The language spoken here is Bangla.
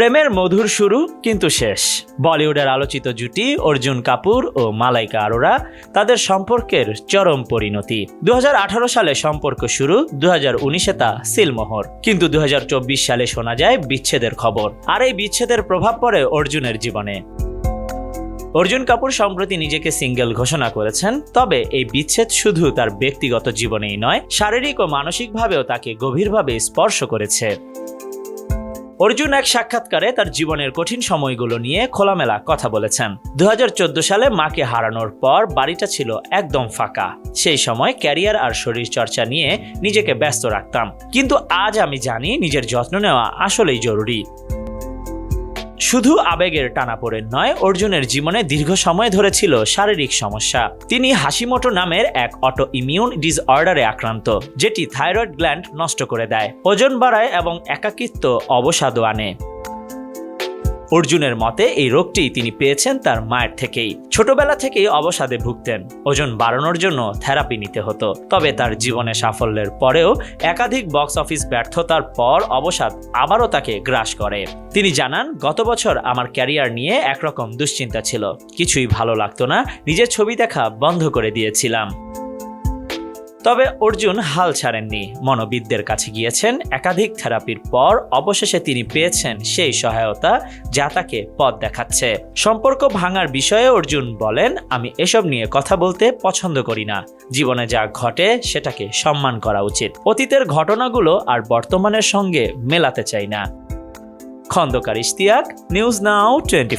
প্রেমের মধুর শুরু কিন্তু শেষ। বলিউডের আলোচিত জুটি অর্জুন কাপুর ও মালাইকা আরোরা তাদের সম্পর্কের চরম পরিণতি। দু হাজার আঠারো সালে সম্পর্ক শুরু দু তা সিলমোহর। কিন্তু দু হাজার চব্বিশ সালে শোনা যায় বিচ্ছেদের খবর। আর এই বিচ্ছেদের প্রভাব পড়ে অর্জুনের জীবনে। অর্জুন কাপুর সম্প্রতি নিজেকে সিঙ্গেল ঘোষণা করেছেন, তবে এই বিচ্ছেদ শুধু তার ব্যক্তিগত জীবনেই নয়, শারীরিক ও মানসিকভাবেও তাকে গভীরভাবে স্পর্শ করেছে। অর্জুন এক সাক্ষাৎকারে তার জীবনের কঠিন সময়গুলো নিয়ে খোলামেলা কথা বলেছেন। দু হাজার চোদ্দ সালে মাকে হারানোর পর বাড়িটা ছিল একদম ফাঁকা। সেই সময় ক্যারিয়ার আর শরীর চর্চা নিয়ে নিজেকে ব্যস্ত রাখতাম। কিন্তু আজ আমি জানি নিজের যত্ন নেওয়া আসলেই জরুরি। শুধু আবেগের টানাপোড়েন নয়, অর্জুনের জীবনে দীর্ঘ সময় ধরে ছিল শারীরিক সমস্যা। তিনি হাসিমোটো নামের এক অটো ইমিউন ডিসঅর্ডারে আক্রান্ত, যেটি থাইরয়েড গ্ল্যান্ড নষ্ট করে দেয়। ওজন বাড়ায় এবং একাকিত্ব অবসাদও আনে। অর্জুনের মতে, এই রোগটি তিনি পেয়েছেন তার মায়ের থেকেই। ছোটবেলা থেকেই অবসাদে ভুগতেন। ওজন বাড়ানোর জন্য থেরাপি নিতে হতো। তবে তার জীবনে সাফল্যের পরেও একাধিক বক্স অফিস ব্যর্থতার পর অবসাদ আবারও তাকে গ্রাস করে। তিনি জানান, গত বছর আমার ক্যারিয়ার নিয়ে একরকম দুশ্চিন্তা ছিল। কিছুই ভালো লাগতো না। নিজের ছবি দেখা বন্ধ করে দিয়েছিলাম। তবে অর্জুন হাল ছাড়েননি। মনোবিদদের কাছে গিয়েছেন একাধিক থেরাপির পর অবশেষে তিনি পেয়েছেন সেই সহায়তা যা তাকে পথ দেখাচ্ছে। সম্পর্ক ভাঙার বিষয়ে অর্জুন বলেন, আমি এসব নিয়ে কথা বলতে পছন্দ করি না। জীবনে যা ঘটে সেটাকে সম্মান করা উচিত। অতীতের ঘটনাগুলো আর বর্তমানের সঙ্গে মেলাতে চাই না। Khondakar Ishtiaq, news now twenty